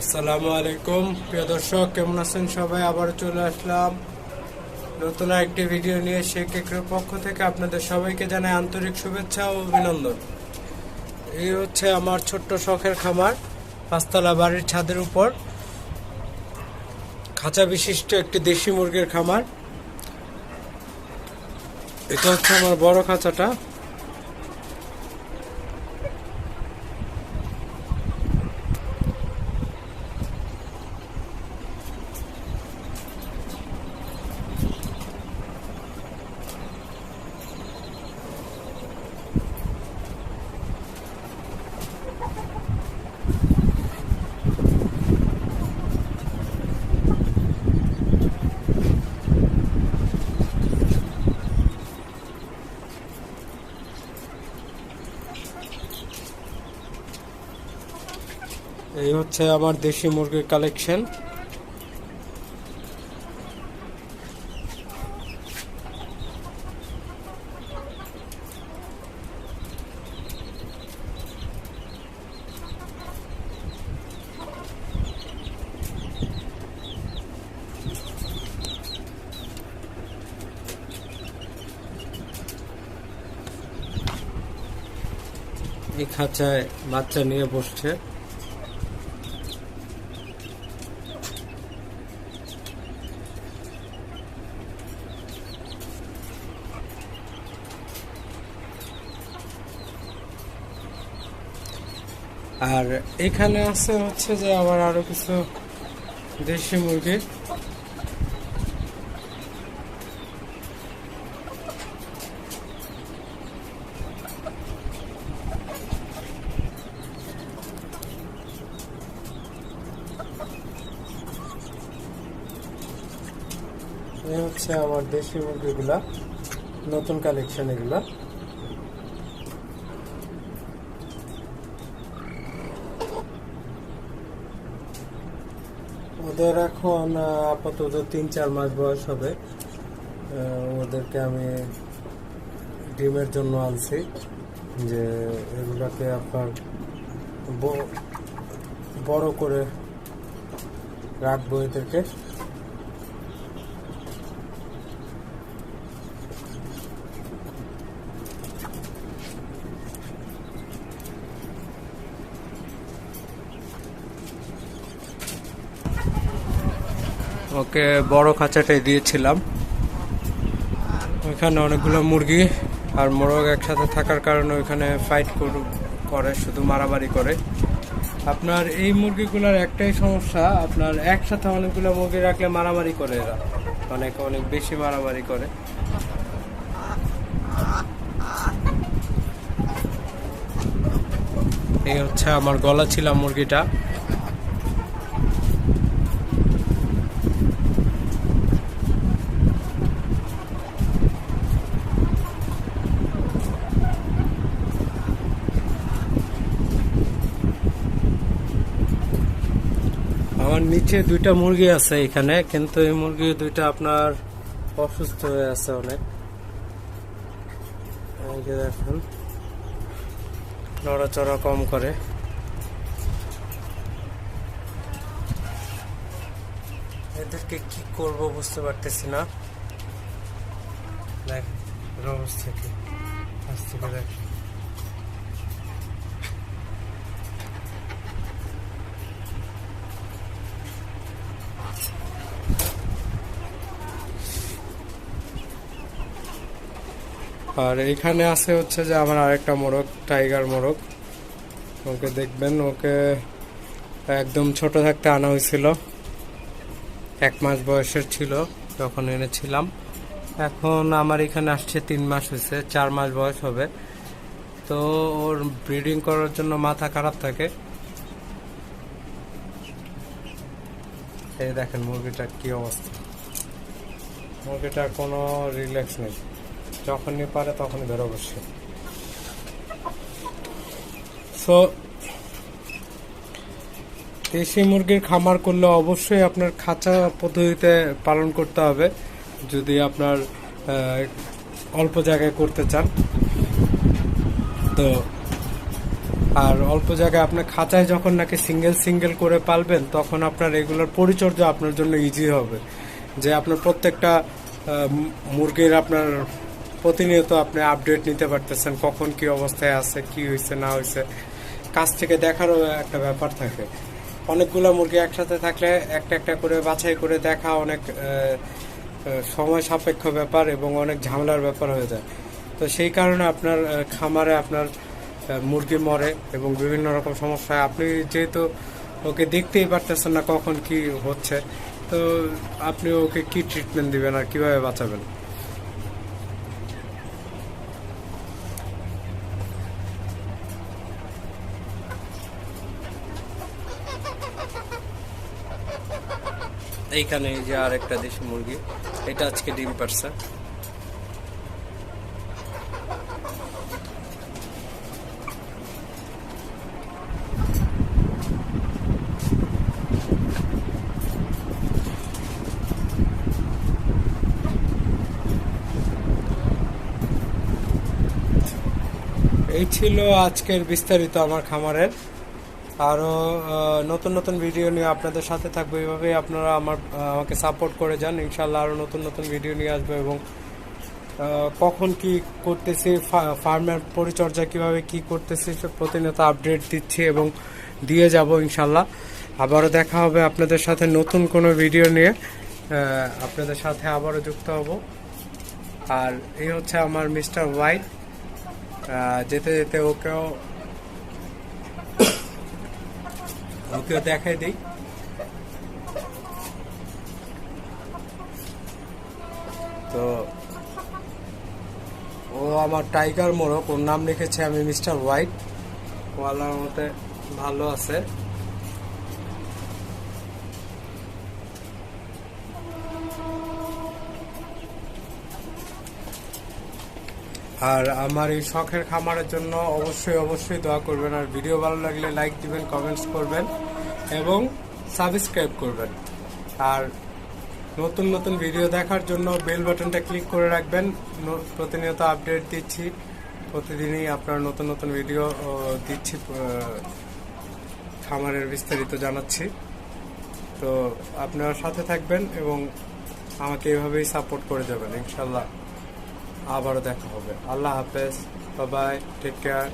আসসালামু আলাইকুম। প্রিয় দর্শক, কেমন আছেন সবাই? আবার চলে আসলাম নতুন একটি ভিডিও নিয়ে। শেখ কেকের পক্ষ থেকে আপনাদের সবাইকে জানাই আন্তরিক শুভেচ্ছা ও অভিনন্দন। এই হচ্ছে আমার ছোট্ট শখের খামার, পাঁচতলা বাড়ির ছাদের উপর। খাঁচা বিশিষ্ট একটি দেশি মুরগির খামার। এটা হচ্ছে আমার বড় খাঁচাটা। এই হচ্ছে আমার দেশি মুরগির কালেকশন এই খাঁচায় বাচ্চা নিয়ে বসছে। আর এখানে আছে হচ্ছে যে আবার আরও কিছু দেশি মুরগি। হচ্ছে আমার দেশি মুরগিগুলা, নতুন কালেকশন এগুলা। ওদের এখন আপাতত তিন, চার মাস বয়স হবে। ওদেরকে আমি ডিমের জন্য আনছি যে এগুলাকে আপনার বড় করে রাখব এদেরকে। ওকে বড় খাঁচাটাই দিয়েছিলাম। ওইখানে অনেকগুলো মুরগি আর মোরগ একসাথে থাকার কারণে ওইখানে ফাইট করে শুধু মারামারি করে। আপনার এই মুরগিগুলোর একটাই সমস্যা, আপনার একসাথে অনেকগুলো মুরগি রাখলে মারামারি করে এরা। অনেক অনেক বেশি মারামারি করে। এই হচ্ছে আমার গলা ছিল মুরগিটা। নিচে দুইটা মুরগি আছে এখানে, কিন্তু এই মুরগি দুইটা আপনার অসুস্থ হয়ে আছে অনেক। দেখুন, নড়াচড়া কম করে। এদেরকে কি করব বুঝতে পারতেছি না। দেখ অবস্থা কি? আজ থেকে দেখ আর এখানে আছে হচ্ছে যে আমার আরেকটা মোরগ, টাইগার মোরগ। ওকে দেখবেন, ওকে একদম ছোট থাকতে আনা হয়েছিল। এক মাস বয়সের ছিল তখন এনেছিলাম। এখন আমার এখানে আসছে তিন মাস হয়েছে, চার মাস বয়স হবে। তো ওর ব্রিডিং করার জন্য মাথা খারাপ থাকে। এই দেখেন, মুরগিটার কি অবস্থা। মুরগিটার কোনো রিল্যাক্স নেই। যখনই পারে তখনই বেরো বসে সো দেশি মুরগির খামার করলে অবশ্যই আপনার খাঁচা পদ্ধতিতে পালন করতে হবে, যদি আপনার অল্প জায়গায় করতে চান। তো, আর অল্প জায়গায় আপনার খাঁচায় যখন নাকি সিঙ্গেল সিঙ্গেল করে পালবেন, তখন আপনার এগুলোর পরিচর্যা আপনার জন্য ইজি হবে। যে আপনার প্রত্যেকটা মুরগির আপনার প্রতিনিয়ত আপনি আপডেট নিতে পারতেছেন কখন কি অবস্থায় আছে, কি হয়েছে, না হয়েছে। কাছ থেকে দেখারও একটা ব্যাপার থাকে। অনেকগুলো মুরগি একসাথে থাকলে একটা একটা করে বাছাই করে দেখা অনেক সময় সাপেক্ষ ব্যাপার এবং অনেক ঝামেলার ব্যাপার হয়ে যায়। তো সেই কারণে আপনার খামারে আপনার মুরগি মরে এবং বিভিন্ন রকম সমস্যা। আপনি যেহেতু ওকে দেখতেই পারতেছেন না কখন কি হচ্ছে, তো আপনি ওকে কি ট্রিটমেন্ট দিবেন আর কীভাবে বাঁচাবেন? এইখানে এই যে আর একটা দেশি মুরগি, এটা আজকে ডিম পারছে এই ছিল আজকের বিস্তারিত আমার খামারের আরও নতুন নতুন ভিডিও নিয়ে আপনাদের সাথে থাকব। এইভাবেই আপনারা আমার আমাকে সাপোর্ট করে যান। ইনশাল্লাহ আরও নতুন নতুন ভিডিও নিয়ে আসব এবং কখন কি করতেছি ফার্মের পরিচর্যা কীভাবে কি করতেছি প্রতিনিয়ত আপডেট দিচ্ছি এবং দিয়ে যাব ইনশাল্লাহ আবারও দেখা হবে আপনাদের সাথে নতুন কোনো ভিডিও নিয়ে। আপনাদের সাথে আবারও যুক্ত হব। আর এই হচ্ছে আমার মিস্টার হোয়াইট আহ, যেতে যেতে ওকেও ওকেও দেখাই দিই। তো, ও আমার টাইগার মোরক ওর নাম লিখেছে আমি মিস্টার হোয়াইট। ওয়ালার মতে ভালো আছে। আর আমার এই শখের খামারের জন্য অবশ্যই অবশ্যই দোয়া করবেন। আর ভিডিও ভালো লাগলে লাইক দিবেন কমেন্টস করবেন এবং সাবস্ক্রাইব করবেন। আর নতুন নতুন ভিডিও দেখার জন্য বেল বাটনটা ক্লিক করে রাখবেন। প্রতিনিয়ত আপডেট দিচ্ছি। প্রতিদিনই আপনার নতুন নতুন ভিডিও দিচ্ছি খামারের বিস্তারিত জানাচ্ছি। তো আপনারা সাথে থাকবেন এবং আমাকে এভাবেই সাপোর্ট করে যাবেন ইনশাল্লাহ আবারও দেখা হবে। আল্লাহ হাফেজ। বাবাই টেক কেয়ার